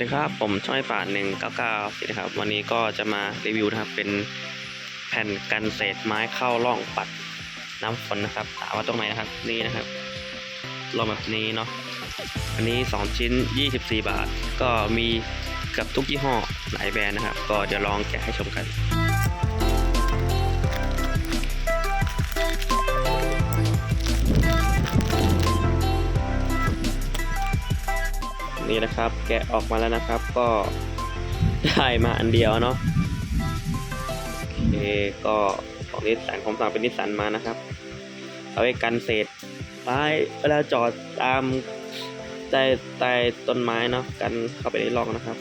ดีครับ ผมช่อยป่าหนึ่งเก้าเก้าสินะครับ วันนี้ก็จะมารีวิวนะครับ เป็นแผ่นกันเศษไม้เข้าร่องปัดน้ำฝนนะครับถามว่าตรงไหนนะครับ นี่นะครับร่องแบบนี้เนาะอันนี้ 2 ชิ้น 24 บาท ก็มีกับทุกยี่ห้อหลายแบรนด์นะครับ ก็เดี๋ยวลองแกะให้ชมกัน นี่นะครับ แกะออกมาแล้วนะครับ ก็ได้มาอันเดียวเนาะโอเคก็ของนิสสันผมสั่งเป็นนิสสันมานะครับ เอาไว้กันเศษไม้เวลาจอดตามใต้ใต้ต้นไม้เนาะกันเข้าไปในร่องนะครับ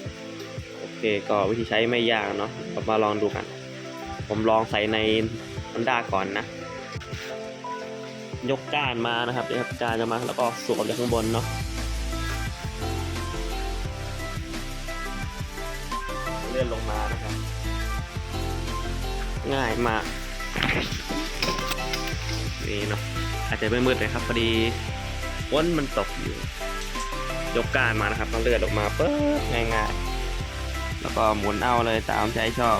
โอเคก็วิธีใช้ไม่ยากเนาะเรามาลองดูกัน ผมลองใส่ในมันด้าก่อนนะ ยกก้านมานะครับนี่ครับก้านจะมาแล้วก็สวมจากข้างบนเนาะ ลื่อนลงมานะครับ ง่ายมาก นี่เนาะอาจจะไม่มืดเลยครับพอดีฝนมันตกอยู่ ยกการมานะครับต้องเลื่อนออกมาเปิดง่ายๆ แล้วก็หมุนเอาเลยตามใจชอบ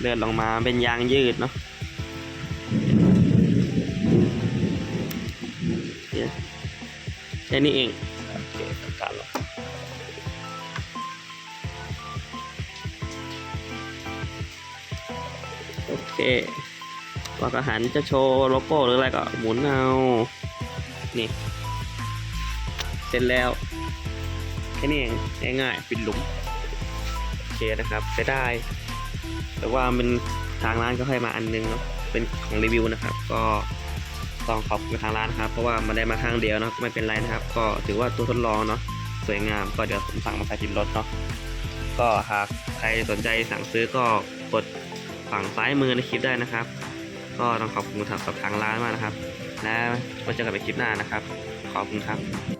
เลื่อนลงมาเป็นยางยืดเนาะเนี่ยแค่นี้เองโอเคทำการลง เคว่าอาหารจะโชว์โลโก้หรืออะไรก็หมุนเอา นี่ เสร็จแล้ว แค่นี้เองง่ายๆปิดหลุม โอเคนะครับจะได้ แต่ว่ามันทางร้านก็ให้มาอันนึงเนาะ เป็นของรีวิวนะครับ ก็ต้องขอบคุณทางร้านครับ เพราะว่ามันได้มาครั้งเดียวเนาะไม่เป็นไรนะครับ ก็ถือว่าตัวทดลองเนาะสวยงาม ก็เดี๋ยวผมสั่งมาใส่ติดรถเนาะ ก็หากใครสนใจสั่งซื้อก็กด ฝั่งซ้ายมือในคลิปได้นะครับ ก็ต้องขอบคุณทางกับทางร้านมากนะครับ และไว้เจอกันในคลิปหน้านะครับ ขอบคุณครับ